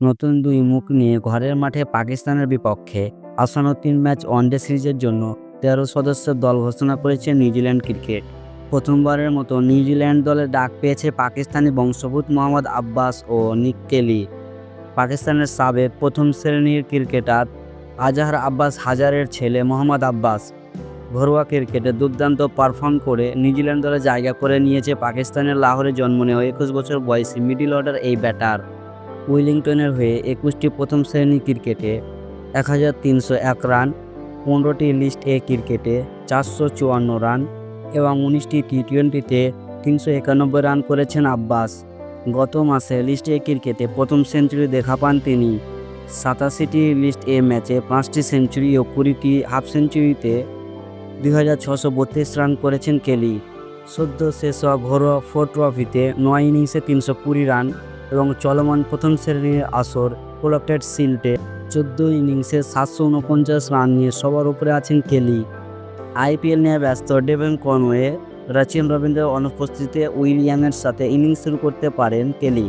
নতুন দুই মুখ নিয়ে ঘরের মাঠে পাকিস্তানের বিপক্ষে আসন্ন তিন ম্যাচ ওয়ানডে সিরিজের জন্য তেরো সদস্যের দল ঘোষণা করেছে নিউজিল্যান্ড ক্রিকেট। প্রথমবারের মতো নিউজিল্যান্ড দলে ডাক পেয়েছে পাকিস্তানি বংশোদ্ভূত মোহাম্মদ আব্বাস ও নিক কেলি। পাকিস্তানের সাবেক প্রথম শ্রেণির ক্রিকেটার আজহার আব্বাস হাজারের ছেলে মোহাম্মদ আব্বাস। ঘরোয়া ক্রিকেটে দুর্দান্ত পারফর্ম করে নিউজিল্যান্ড দলে জায়গা করে নিয়েছে পাকিস্তানের লাহোরে জন্ম নেওয়া একুশ বছর বয়সী মিডিল অর্ডার এই ব্যাটার। উইলিংটনের হয়ে একুশটি প্রথম শ্রেণি ক্রিকেটে এক হাজার তিনশো এক রান, পনেরোটি লিস্ট এ ক্রিকেটে চারশো চুয়ান্ন রান এবং উনিশটি টি টোয়েন্টিতে তিনশো একানব্বই রান করেছেন আব্বাস। গত মাসে লিস্ট এ ক্রিকেটে প্রথম সেঞ্চুরি দেখা পান তিনি। সাতাশিটি লিস্ট এ ম্যাচে পাঁচটি সেঞ্চুরি ও কুড়িটি হাফ সেঞ্চুরিতে দুই হাজার ছশো বত্রিশ রান করেছেন কেলি। সদ্য শেষ হওয়া ঘরোয়া ফোর ট্রফিতে নয় ইনিংসে তিনশো কুড়ি রান এবং চলমান প্রথম শ্রেণির আসর কোলাপ্টেড সিল্টে চোদ্দ ইনিংসে সাতশো উনপঞ্চাশ রান নিয়ে সবার উপরে আছেন কেলি। আইপিএল নিয়ে ব্যস্ত ডেভেন কনওয়ে রাচিন রবীন্দ্রের অনুপস্থিতিতে উইলিয়ামের সাথে ইনিংস শুরু করতে পারেন কেলি।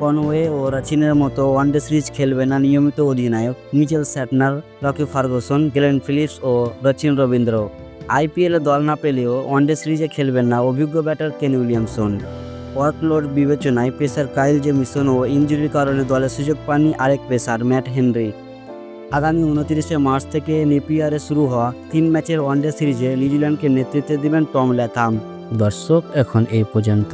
কনওয়ে ও রাচিনের মতো ওয়ানডে সিরিজ খেলবে না নিয়মিত অধিনায়ক Mitchell Santner, Lockie Ferguson, Glenn Phillips ও রচিন রবীন্দ্র। আইপিএলে দল না পেলেও ওয়ানডে সিরিজে খেলবেন না অভিজ্ঞ ব্যাটার কেন উইলিয়ামসন। ওয়ার্কলোড বিবেচনায় পেসার কাইল জেমিসন ও ইঞ্জুরির কারণে দলে সুযোগ পাননি আরেক পেসার, ম্যাট হেনরি। আগামী উনত্রিশে মার্চ থেকে নেপিয়ারে শুরু হওয়া তিন ম্যাচের ওয়ানডে সিরিজে নিউজিল্যান্ডকে নেতৃত্ব দেবেন টম ল্যাথাম। দর্শক, এখন এই পর্যন্ত।